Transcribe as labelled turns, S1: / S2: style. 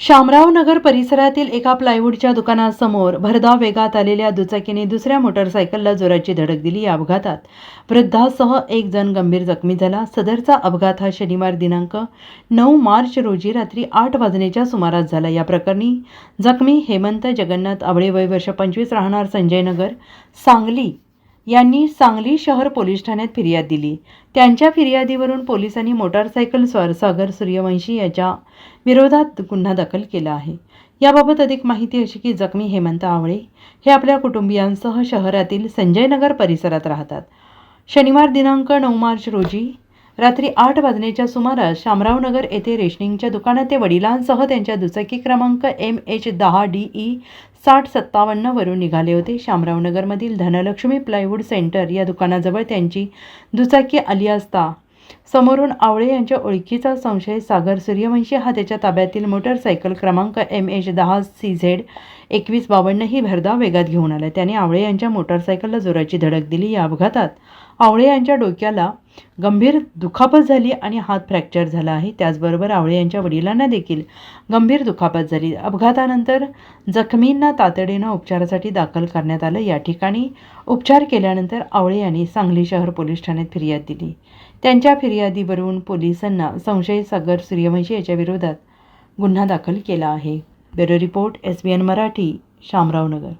S1: शामराव नगर परिसरातील एका प्लायवूडच्या दुकानासमोर भरधाव वेगात आलेल्या दुचाकीने दुसऱ्या मोटरसायकलला जोराची धडक दिली. या अपघातात वृद्धासह एक जण गंभीर जखमी झाला. सदरचा अपघात हा शनिवार दिनांक नऊ मार्च रोजी रात्री आठ वाजण्याच्या सुमारास झाला. या प्रकरणी जखमी हेमंत जगन्नाथ आवळे वय वर्ष पंचवीस राहणार संजयनगर सांगली यांनी सांगली शहर पोलीस ठाण्यात फिर्याद दिली. त्यांच्या फिर्यादीवरून पोलिसांनी मोटारसायकल स्वार सागर सूर्यवंशी याच्या विरोधात गुन्हा दाखल केला आहे. याबाबत अधिक माहिती अशी की जखमी हेमंत आवळे हे आपल्या कुटुंबियांसह शहरातील संजयनगर परिसरात राहतात. शनिवार दिनांक नऊ मार्च रोजी रात्री आठ वाजण्याच्या सुमारास शामरावनगर येथे रेशनिंगच्या दुकानात ते वडिलांसह त्यांच्या दुचाकी क्रमांक एम एच दहा डी ई साठ सत्तावन्नवरून निघाले होते. शामरावनगरमधील धनलक्ष्मी प्लायवूड सेंटर या दुकानाजवळ त्यांची दुचाकी आली असता समोरून आवळे यांच्या ओळखीचा संशय सागर सूर्यवंशी हा त्याच्या ताब्यातील मोटरसायकल क्रमांक एम एच दहा सी झेड एकवीस बावन्न ही भरधाव वेगात घेऊन आला. त्याने आवळे यांच्या मोटरसायकलला जोराची धडक दिली. या अपघातात आवळे यांच्या डोक्याला गंभीर दुखापत झाली आणि हात फ्रॅक्चर झाला आहे. त्याचबरोबर आवळे यांच्या वडिलांना देखील गंभीर दुखापत झाली. अपघातानंतर जखमींना तातडीनं उपचारासाठी दाखल करण्यात आलं. या ठिकाणी उपचार केल्यानंतर आवळे यांनी सांगली शहर पोलीस ठाण्यात फिर्याद दिली. त्यांच्या फिर्यादीवरून पोलिसांना संशयित सागर सूर्यवंशी याच्या विरोधात गुन्हा दाखल केला आहे. Bureau report S B N Marathi Shamraonagar.